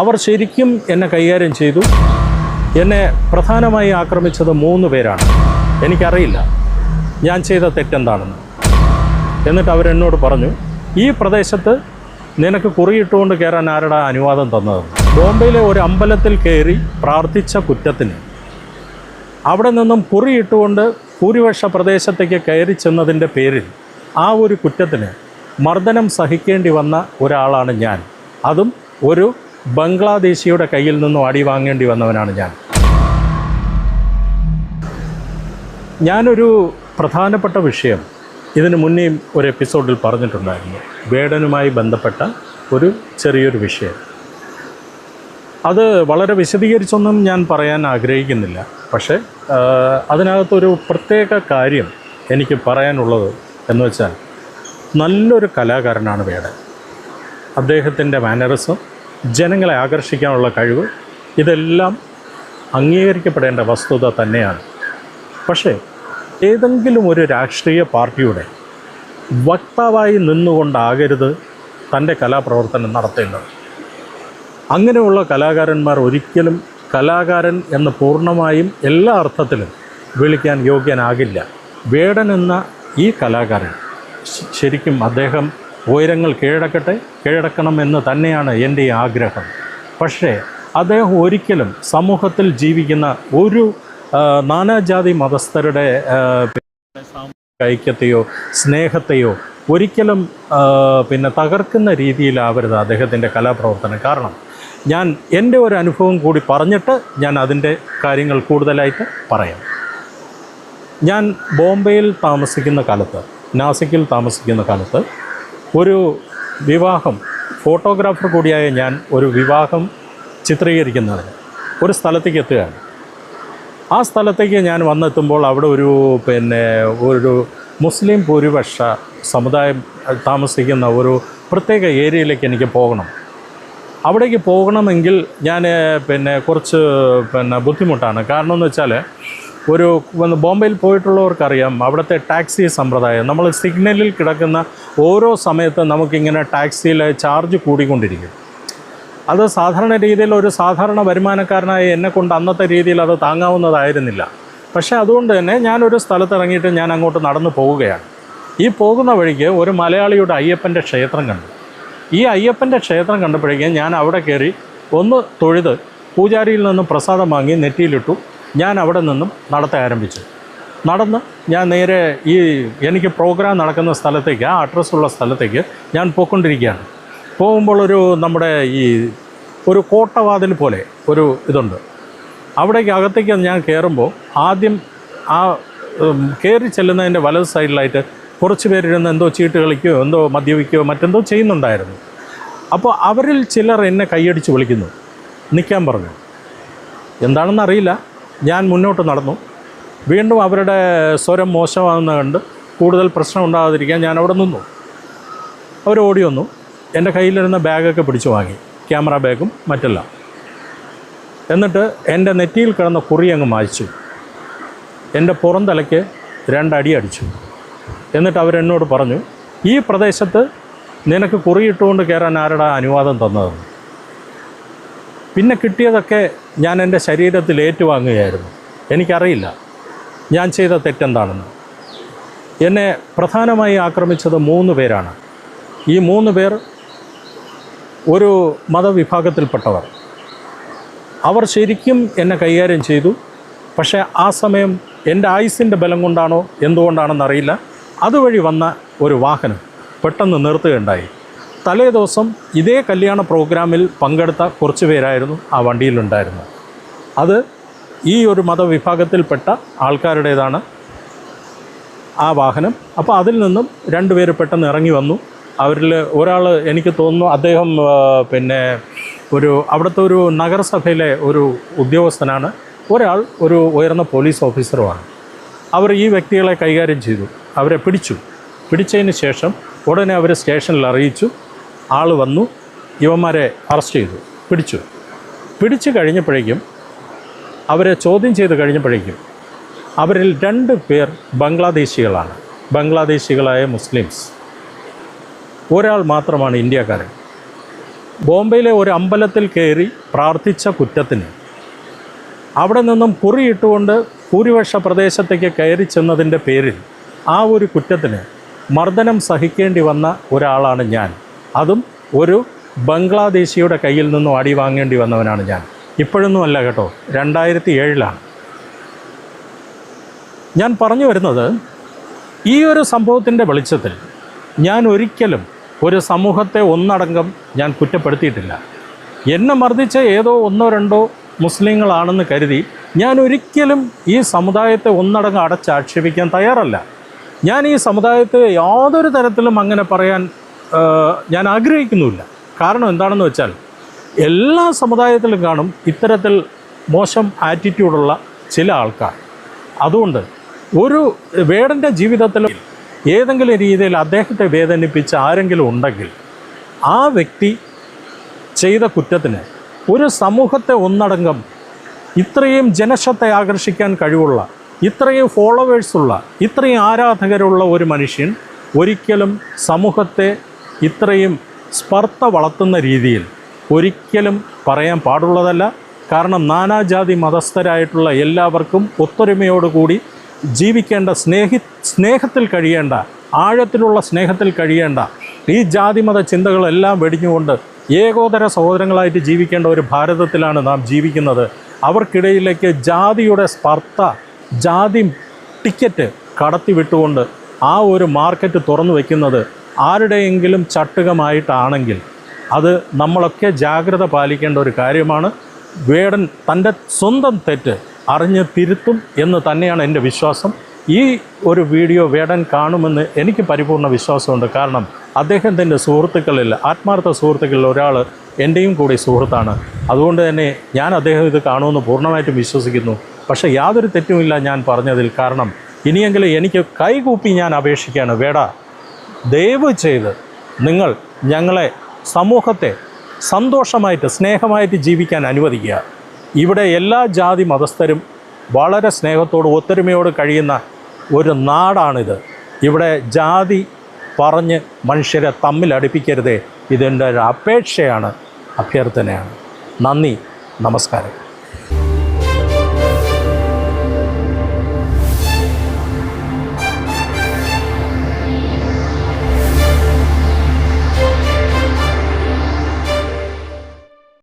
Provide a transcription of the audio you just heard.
അവർ ശരിക്കും എന്നെ കൈകാര്യം ചെയ്തു. എന്നെ പ്രധാനമായി ആക്രമിച്ചത് മൂന്ന് പേരാണ്. എനിക്കറിയില്ല. ഞാൻ ചെയ്ത തെറ്റെന്താണെന്ന്. എന്നിട്ട് അവരെന്നോട് പറഞ്ഞു ഈ പ്രദേശത്ത് നിനക്ക് കുറിയിട്ടുകൊണ്ട് കയറാൻ ആരുടെ അനുവാദം തന്നത്? ബോംബെയിലെ ഒരു അമ്പലത്തിൽ കയറി പ്രാർത്ഥിച്ച കുറ്റത്തിന്. അവിടെ നിന്നും കുറിയിട്ടുകൊണ്ട് ഭൂരിപക്ഷ പ്രദേശത്തേക്ക് കയറി ചെന്നതിന്റെ പേരിൽ ആ ഒരു കുറ്റത്തിന് മർദ്ദനം സഹിക്കേണ്ടി വന്ന ഒരാളാണ് ഞാൻ. അതും ഒരു ബംഗ്ലാദേശിയുടെ കയ്യിൽ നിന്നും അടി വാങ്ങേണ്ടി വന്നവനാണ് ഞാൻ. ഞാനൊരു പ്രധാനപ്പെട്ട വിഷയം ഇതിനു മുന്നേയും ഒരു എപ്പിസോഡിൽ പറഞ്ഞിട്ടുണ്ടായിരുന്നു. വേടനുമായി ബന്ധപ്പെട്ട ഒരു ചെറിയൊരു വിഷയം. അത് വളരെ വിശദീകരിച്ചൊന്നും ഞാൻ പറയാൻ ആഗ്രഹിക്കുന്നില്ല. പക്ഷേ അതിനകത്തൊരു പ്രത്യേക കാര്യം എനിക്ക് പറയാനുള്ളത് എന്ന് വെച്ചാൽ നല്ലൊരു കലാകാരനാണ് വേടൻ അദ്ദേഹത്തിന്റെ മാനറിസം ജനങ്ങളെ ആകർഷിക്കാനുള്ള കഴിവ് ഇതെല്ലാം അംഗീകരിക്കപ്പെടേണ്ട വസ്തുത തന്നെയാണ്. പക്ഷേ ഏതെങ്കിലും ഒരു രാഷ്ട്രീയ പാർട്ടിയുടെ വക്താവായി നിന്നുകൊണ്ടാകരുത് തന്റെ കലാപ്രവർത്തനം നടത്തേണ്ടത്. അങ്ങനെയുള്ള കലാകാരന്മാർ ഒരിക്കലും കലാകാരൻ എന്ന് പൂർണമായും എല്ലാ അർത്ഥത്തിലും വിളിക്കാൻ യോഗ്യനാകില്ല. വേടൻ എന്ന ഈ കലാകാരൻ ശരിക്കും അദ്ദേഹം ഉയരങ്ങൾ കീഴടക്കട്ടെ കീഴടക്കണം എന്ന് തന്നെയാണ് എന്റെ ആഗ്രഹം. പക്ഷേ അദ്ദേഹം ഒരിക്കലും സമൂഹത്തിൽ ജീവിക്കുന്ന ഒരു നാനാജാതി മതസ്ഥരുടെ ഐക്യത്തെയോ സ്നേഹത്തെയോ ഒരിക്കലും പിന്നെ തകർക്കുന്ന രീതിയിലാവരുത് അദ്ദേഹത്തിന്റെ കലാപ്രവർത്തനം. കാരണം ഞാൻ എന്റെ ഒരു അനുഭവം കൂടി പറഞ്ഞിട്ട് ഞാൻ അതിന്റെ കാര്യങ്ങൾ കൂടുതലായിട്ട് പറയാം. ഞാൻ ബോംബെയിൽ താമസിക്കുന്ന കാലത്ത് നാസിക്കിൽ താമസിക്കുന്ന കാലത്ത് ഒരു വിവാഹം ഫോട്ടോഗ്രാഫർ കൂടിയായ ഞാൻ ഒരു വിവാഹം ചിത്രീകരിക്കുന്നതിന് ഒരു സ്ഥലത്തേക്ക് എത്തുകയാണ്. ആ സ്ഥലത്തേക്ക് ഞാൻ വന്നെത്തുമ്പോൾ അവിടെ ഒരു പിന്നെ ഒരു മുസ്ലിം ഭൂരിപക്ഷ സമുദായം താമസിക്കുന്ന ഒരു പ്രത്യേക ഏരിയയിലേക്ക് എനിക്ക് പോകണം. അവിടേക്ക് പോകണമെങ്കിൽ ഞാൻ പിന്നെ കുറച്ച് പിന്നെ ബുദ്ധിമുട്ടാണ്. കാരണം എന്ന് വെച്ചാൽ ഒരു ബോംബെയിൽ പോയിട്ടുള്ളവർക്കറിയാം അവിടുത്തെ ടാക്സി സമ്പ്രദായം. നമ്മൾ സിഗ്നലിൽ കിടക്കുന്ന ഓരോ സമയത്തും നമുക്കിങ്ങനെ ടാക്സിയിൽ ചാർജ് കൂടിക്കൊണ്ടിരിക്കും. അത് സാധാരണ രീതിയിൽ ഒരു സാധാരണ വരുമാനക്കാരനായ എന്നെ കൊണ്ട് അന്നത്തെ രീതിയിൽ അത് താങ്ങാവുന്നതായിരുന്നില്ല. പക്ഷേ അതുകൊണ്ട് തന്നെ ഞാനൊരു സ്ഥലത്ത് ഇറങ്ങിയിട്ട് ഞാൻ അങ്ങോട്ട് നടന്നു പോവുകയാണ് ഈ പോകുന്ന വഴിക്ക് ഒരു മലയാളിയുടെ അയ്യപ്പന്റെ ക്ഷേത്രം കണ്ടു. ഈ അയ്യപ്പന്റെ ക്ഷേത്രം കണ്ടപ്പോഴേക്കും ഞാൻ അവിടെ കയറി ഒന്ന് തൊഴുത് പൂജാരിയിൽ നിന്ന് പ്രസാദം വാങ്ങി നെറ്റിയിലിട്ടു. ഞാൻ അവിടെ നിന്നും നടത്താൻ ആരംഭിച്ചു. നടന്ന് ഞാൻ നേരെ ഈ എനിക്ക് പ്രോഗ്രാം നടക്കുന്ന സ്ഥലത്തേക്ക് ആ അഡ്രസ്സുള്ള സ്ഥലത്തേക്ക് ഞാൻ പോയിക്കൊണ്ടിരിക്കുകയാണ്. പോകുമ്പോൾ ഒരു നമ്മുടെ ഈ ഒരു കോട്ടവാതിൽ പോലെ ഒരു ഇതുണ്ട്. അവിടേക്ക് അകത്തേക്ക് ഞാൻ കയറുമ്പോൾ ആദ്യം ആ കയറി ചെല്ലുന്നതിന്റെ വലത് സൈഡിലായിട്ട് കുറച്ച് പേരിരുന്ന് എന്തോ ചീട്ട് കളിക്കുകയോ എന്തോ മദ്യപിക്കുകയോ മറ്റെന്തോ ചെയ്യുന്നുണ്ടായിരുന്നു. അപ്പോൾ അവരിൽ ചിലർ എന്നെ കൈയടിച്ച് വിളിക്കുന്നു. നിൽക്കാൻ പറഞ്ഞു. എന്താണെന്ന് അറിയില്ല ഞാൻ മുന്നോട്ട് നടന്നു. വീണ്ടും അവരുടെ സ്വരം മോശമാകുന്ന കണ്ട് കൂടുതൽ പ്രശ്നം ഉണ്ടാകാതിരിക്കാൻ ഞാൻ അവിടെ നിന്നു. അവർ ഓടി വന്നു. എന്റെ കയ്യിലിരുന്ന ബാഗൊക്കെ പിടിച്ചു വാങ്ങി. ക്യാമറ ബാഗും മറ്റെല്ലാം. എന്നിട്ട് എന്റെ നെറ്റിയിൽ കിടന്ന കുറി അങ്ങ് മായ്ച്ചു. എന്റെ പുറം തലയ്ക്ക് രണ്ടടി അടിച്ചു. എന്നിട്ട് അവരെന്നോട് പറഞ്ഞു ഈ പ്രദേശത്ത് നിനക്ക് കുറിയിട്ടുകൊണ്ട് കയറാൻ ആരുടെ അനുവാദം തന്നതെന്ന് പിന്നെ കിട്ടിയതൊക്കെ ഞാൻ എന്റെ ശരീരത്തിൽ ഏറ്റുവാങ്ങുകയായിരുന്നു. എനിക്കറിയില്ല. ഞാൻ ചെയ്ത തെറ്റെന്താണെന്ന്. എന്നെ പ്രധാനമായി ആക്രമിച്ചത് മൂന്ന് പേരാണ്. ഈ മൂന്ന് പേർ ഒരു മതവിഭാഗത്തിൽപ്പെട്ടവർ. അവർ ശരിക്കും എന്നെ കൈകാര്യം ചെയ്തു. പക്ഷേ ആ സമയം എന്റെ ആയുസിന്റെ ബലം കൊണ്ടാണോ എന്തുകൊണ്ടാണെന്നറിയില്ല. അതുവഴി വന്ന ഒരു വാഹനം പെട്ടെന്ന് നിർത്തുകയുണ്ടായി. തലേ ദിവസം ഇതേ കല്യാണ പ്രോഗ്രാമിൽ പങ്കെടുത്ത കുറച്ച് പേരായിരുന്നു ആ വണ്ടിയിലുണ്ടായിരുന്നത്. അത് ഈ ഒരു മതവിഭാഗത്തിൽപ്പെട്ട ആൾക്കാരുടേതാണ് ആ വാഹനം. അപ്പോൾ അതിൽ നിന്നും രണ്ടുപേര് പെട്ടെന്ന് ഇറങ്ങി വന്നു. അവരിൽ ഒരാൾ എനിക്ക് തോന്നുന്നു അദ്ദേഹം പിന്നെ ഒരു അവിടുത്തെ ഒരു നഗരസഭയിലെ ഒരു ഉദ്യോഗസ്ഥനാണ്. ഒരാൾ ഒരു ഉയർന്ന പോലീസ് ഓഫീസറുമാണ്. അവർ ഈ വ്യക്തികളെ കൈകാര്യം ചെയ്തു. അവരെ പിടിച്ചു. പിടിച്ചതിന് ശേഷം ഉടനെ അവർ സ്റ്റേഷനിൽ അറിയിച്ചു. ആൾ വന്നു ഇവന്മാരെ അറസ്റ്റ് ചെയ്തു പിടിച്ചു. പിടിച്ചു കഴിഞ്ഞപ്പോഴേക്കും അവരെ ചോദ്യം ചെയ്ത് കഴിഞ്ഞപ്പോഴേക്കും അവരിൽ രണ്ട് പേർ ബംഗ്ലാദേശികളാണ്. ബംഗ്ലാദേശികളായ മുസ്ലിംസ്. ഒരാൾ മാത്രമാണ് ഇന്ത്യക്കാരൻ. ബോംബെയിലെ ഒരു അമ്പലത്തിൽ കയറി പ്രാർത്ഥിച്ച കുറ്റത്തിന് അവിടെ നിന്നും കുറിയിട്ടുകൊണ്ട് ഭൂരിപക്ഷ പ്രദേശത്തേക്ക് കയറി ചെന്നതിന്റെ പേരിൽ ആ ഒരു കുറ്റത്തിന് മർദ്ദനം സഹിക്കേണ്ടി വന്ന ഒരാളാണ് ഞാൻ. അതും ഒരു ബംഗ്ലാദേശിയുടെ കയ്യിൽ നിന്നും അടി വാങ്ങേണ്ടി വന്നവനാണ് ഞാൻ. ഇപ്പോഴൊന്നും അല്ല കേട്ടോ രണ്ടായിരത്തി ഏഴിലാണ് ഞാൻ പറഞ്ഞു വരുന്നത് ഈ ഒരു സംഭവത്തിന്റെ വെളിച്ചത്തിൽ ഞാൻ ഒരിക്കലും ഒരു സമൂഹത്തെ ഒന്നടങ്കം ഞാൻ കുറ്റപ്പെടുത്തിയിട്ടില്ല. എന്നെ മർദ്ദിച്ച ഏതോ ഒന്നോ രണ്ടോ മുസ്ലിങ്ങളാണെന്ന് കരുതി ഞാൻ ഒരിക്കലും ഈ സമുദായത്തെ ഒന്നടങ്കം അടച്ചാക്ഷേപിക്കാൻ തയ്യാറല്ല. ഞാൻ ഈ സമുദായത്തെ യാതൊരു തരത്തിലും അങ്ങനെ പറയാൻ ഞാൻ ആഗ്രഹിക്കുന്നുമില്ല. കാരണം എന്താണെന്ന് വെച്ചാൽ എല്ലാ സമുദായത്തിലും കാണും ഇത്തരത്തിൽ മോശം ആറ്റിറ്റ്യൂഡുള്ള ചില ആൾക്കാർ. അതുകൊണ്ട് ഒരു വേടന്റെ ജീവിതത്തിൽ ഏതെങ്കിലും രീതിയിൽ അദ്ദേഹത്തെ വേദനിപ്പിച്ച ആരെങ്കിലും ഉണ്ടെങ്കിൽ ആ വ്യക്തി ചെയ്ത കുറ്റത്തിന് ഒരു സമൂഹത്തെ ഒന്നടങ്കം ഇത്രയും ജനശത്തെ ആകർഷിക്കാൻ കഴിവുള്ള ഇത്രയും ഫോളോവേഴ്സുള്ള ഇത്രയും ആരാധകരുള്ള ഒരു മനുഷ്യൻ ഒരിക്കലും സമൂഹത്തെ ഇത്രയും സ്പർദ്ധ വളർത്തുന്ന രീതിയിൽ ഒരിക്കലും പറയാൻ പാടുള്ളതല്ല. കാരണം നാനാജാതി മതസ്ഥരായിട്ടുള്ള എല്ലാവർക്കും ഒത്തൊരുമയോടുകൂടി ജീവിക്കേണ്ട സ്നേഹി സ്നേഹത്തിൽ കഴിയേണ്ട ആഴത്തിലുള്ള സ്നേഹത്തിൽ കഴിയേണ്ട ഈ ജാതിമത ചിന്തകളെല്ലാം വെടിഞ്ഞുകൊണ്ട് ഏകോദര സഹോദരങ്ങളായിട്ട് ജീവിക്കേണ്ട ഒരു ഭാരതത്തിലാണ് നാം ജീവിക്കുന്നത്. അവർക്കിടയിലേക്ക് ജാതിയുടെ സ്പർദ്ധ ജാതി ടിക്കറ്റ് കടത്തിവിട്ടുകൊണ്ട് ആ ഒരു മാർക്കറ്റ് തുറന്നു വയ്ക്കുന്നത് ആരുടെയെങ്കിലും ചട്ടുകമായിട്ടാണെങ്കിൽ അത് നമ്മളൊക്കെ ജാഗ്രത പാലിക്കേണ്ട ഒരു കാര്യമാണ്. വേടൻ തന്റെ സ്വന്തം തെറ്റ് അറിഞ്ഞ് തിരുത്തും എന്ന് തന്നെയാണ് എന്റെ വിശ്വാസം. ഈ ഒരു വീഡിയോ വേടൻ കാണുമെന്ന് എനിക്ക് പരിപൂർണ വിശ്വാസമുണ്ട്. കാരണം അദ്ദേഹത്തിന്റെ സുഹൃത്തുക്കളിൽ ആത്മാർത്ഥ സുഹൃത്തുക്കളിൽ ഒരാൾ എന്റെയും കൂടി സുഹൃത്താണ്. അതുകൊണ്ട് തന്നെ ഞാൻ അദ്ദേഹം ഇത് കാണുമെന്ന് പൂർണമായിട്ടും വിശ്വസിക്കുന്നു. പക്ഷേ യാതൊരു തെറ്റുമില്ല ഞാൻ പറഞ്ഞതിൽ കാരണം ഇനിയെങ്കിലും എനിക്ക് കൈകൂപ്പി ഞാൻ അപേക്ഷിക്കുകയാണ്. വേട ദയവ് ചെയ്ത് നിങ്ങൾ ഞങ്ങളെ സമൂഹത്തെ സന്തോഷമായിട്ട് സ്നേഹമായിട്ട് ജീവിക്കാൻ അനുവദിക്കുക. ഇവിടെ എല്ലാ ജാതി മതസ്ഥരും വളരെ സ്നേഹത്തോട് ഒത്തൊരുമയോട് കഴിയുന്ന ഒരു നാടാണിത്. ഇവിടെ ജാതി പറഞ്ഞ് മനുഷ്യരെ തമ്മിൽ അടുപ്പിക്കരുതേ. ഇതെന്റെ ഒരു അപേക്ഷയാണ് അഭ്യർത്ഥനയാണ്. നന്ദി നമസ്കാരം.